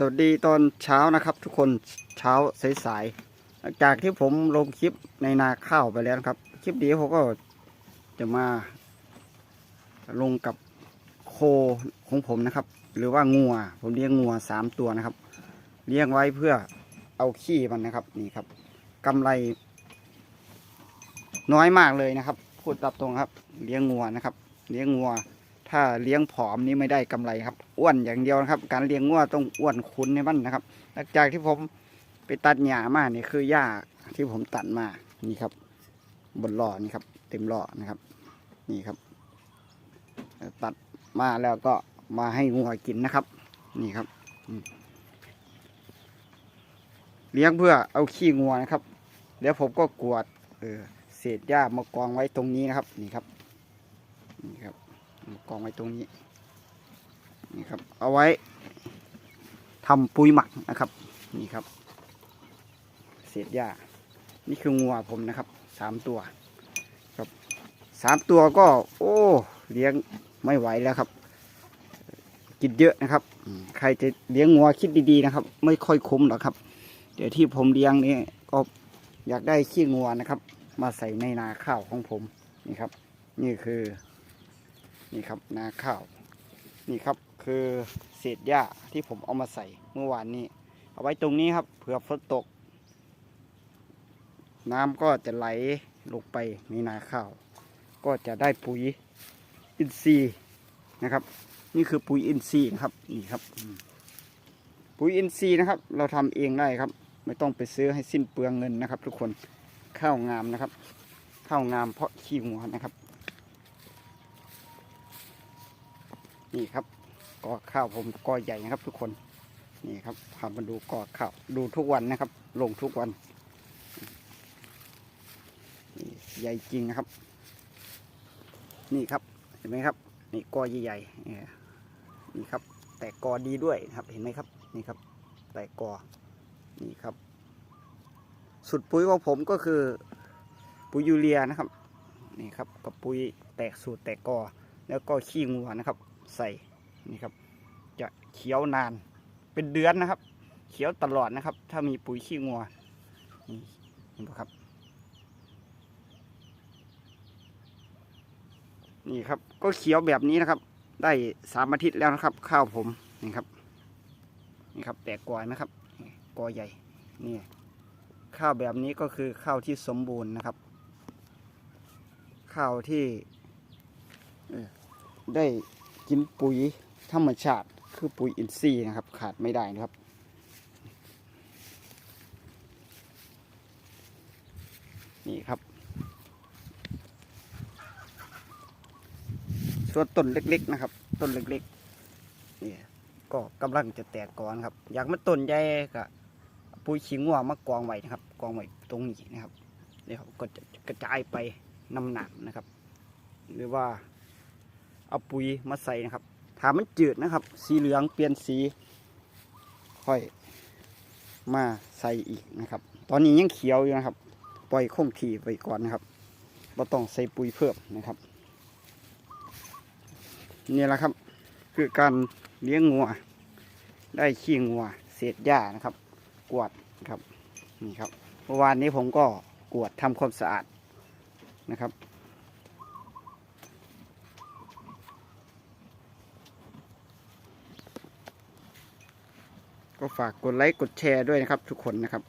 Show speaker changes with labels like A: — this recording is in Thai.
A: สวัสดีตอนเช้านะครับ ทุกคนเช้าสายๆจากที่ผมลงคลิปในนาข้าวไปแล้วครับ คลิปนี้ผมก็จะมาลงกับโคของผมนะครับ หรือว่างัว ผมเลี้ยงงัวสามตัวนะครับ เลี้ยงไว้เพื่อเอาขี้มันนะครับนี่ครับกำไร น้อยมากเลยนะครับ พูดตามตรงครับ เลี้ยงงัวนะครับ เลี้ยงงัว ถ้าเลี้ยงผอมนี่ไม่ได้กำไรครับ อ้วนอย่างเดียวนะครับ การเลี้ยงงัวต้องอ้วนคุ้นในมันนะครับ หลังจากที่ผมไปตัดหญ้ามานี่คือหญ้าที่ผมตัดมานี่ครับ บนล่อนี่ครับ เต็มล่อนะครับ นี่ครับ ตัดมาแล้วก็มาให้งัวกินนะครับ นี่ครับเลี้ยงเพื่อเอาขี้งัวนะครับ เดี๋ยวผมก็กวาดเออเศษหญ้ามากองไว้ตรงนี้นะครับ นี่ครับ นี่ครับ กองไว้ตรงนี้นี่ครับ เอาไว้ทำปุ๋ยหมักนะครับ นี่ครับ เศษหญ้า นี่คืองัวผมนะครับสามตัว ครับสามตัวก็ โอ้เลี้ยงไม่ไหวแล้วครับ กินเยอะนะครับ ใครจะเลี้ยงงัวคิดดีๆนะครับ ไม่ค่อยคุ้มหรอกครับ เดี๋ยวที่ผมเลี้ยงนี่ก็อยากได้ขี้งัวนะครับ มาใส่ในนาข้าวของผมนี่ครับ นี่คือ นี่ครับนาข้าว นี่ครับคือเศษหญ้าที่ผมเอามาใส่เมื่อวานนี้ เอาไว้ตรงนี้ครับเผื่อฝนตก น้ำก็จะไหลลงไปในนาข้าว ก็จะได้ปุ๋ยอินทรีย์นะครับ นี่คือปุ๋ยอินทรีย์นะครับนี่ครับ ปุ๋ยอินทรีย์นะครับ เราทำเองได้ครับ ไม่ต้องไปซื้อให้สิ้นเปลืองเงินนะครับ ทุกคนข้าวงามนะครับข้าวงามเพราะขี้หัวนะครับ นี่ครับกอข้าวผมกอใหญ่นะครับ ทุกคนนี่ครับพามาดูกอข้าวดูทุกวันนะครับ ลงทุกวันนี่ใหญ่จริงนะครับ นี่ครับเห็นไหมครับ นี่กอใหญ่ๆเนี่ยนี่ครับ แต่กอดีด้วยนะครับเห็นไหมครับ นี่ครับ แต่กอนี่ครับ สุดปุ๋ยของผมก็คือปุ๋ยยูเรียนะครับนี่ครับกับปุ๋ยแตกสูตรแตกกอแล้วก็ขี้งัวนะครับ ใส่นี่ครับ จะเขียวนานเป็นเดือนนะครับ เขียวตลอดนะครับ ถ้ามีปุ๋ยขี้งัวนี่เห็นไหมครับ นี่ครับก็เขียวแบบนี้นะครับ ได้สามอาทิตย์แล้วนะครับ ข้าวผมนี่ครับนี่ครับแตกกอนะครับกอใหญ่นี่ข้าวแบบนี้ก็คือข้าวที่สมบูรณ์นะครับ ข้าวที่ได้ กินปุ๋ยธรรมชาติคือปุ๋ยอินทรีย์นะครับ ขาดไม่ได้นะครับ นี่ครับ ส่วนต้นเล็กๆนะครับ ต้นเล็กๆนี่ก็กำลังจะแตกก่อนครับ อยากมันต้นใหญ่ก็ปุ๋ยขี้งัวมากองไว้นะครับ กองไว้ตรงนี้นะครับเดี๋ยวก็จะกระจายไปน้ำหนักนะครับ หรือว่า เอาปุ๋ยมาใส่นะครับถามมันจืดนะครับ สีเหลืองเปลี่ยนสี ค่อยมาใส่อีกนะครับ ตอนนี้ยังเขียวอยู่นะครับ ปล่อยคงที่ไปก่อนนะครับเราต้องใส่ปุ๋ยเพิ่มนะครับ นี่แหละครับ คือการเลี้ยงงัว ได้ขี้งัว เศษหญ้านะครับ กวาดครับนี่ครับเมื่อวานนี้ผมก็กวาดทำความสะอาดนะครับ ก็ฝากกดไลค์กดแชร์ด้วยนะครับ ทุกคนนะครับ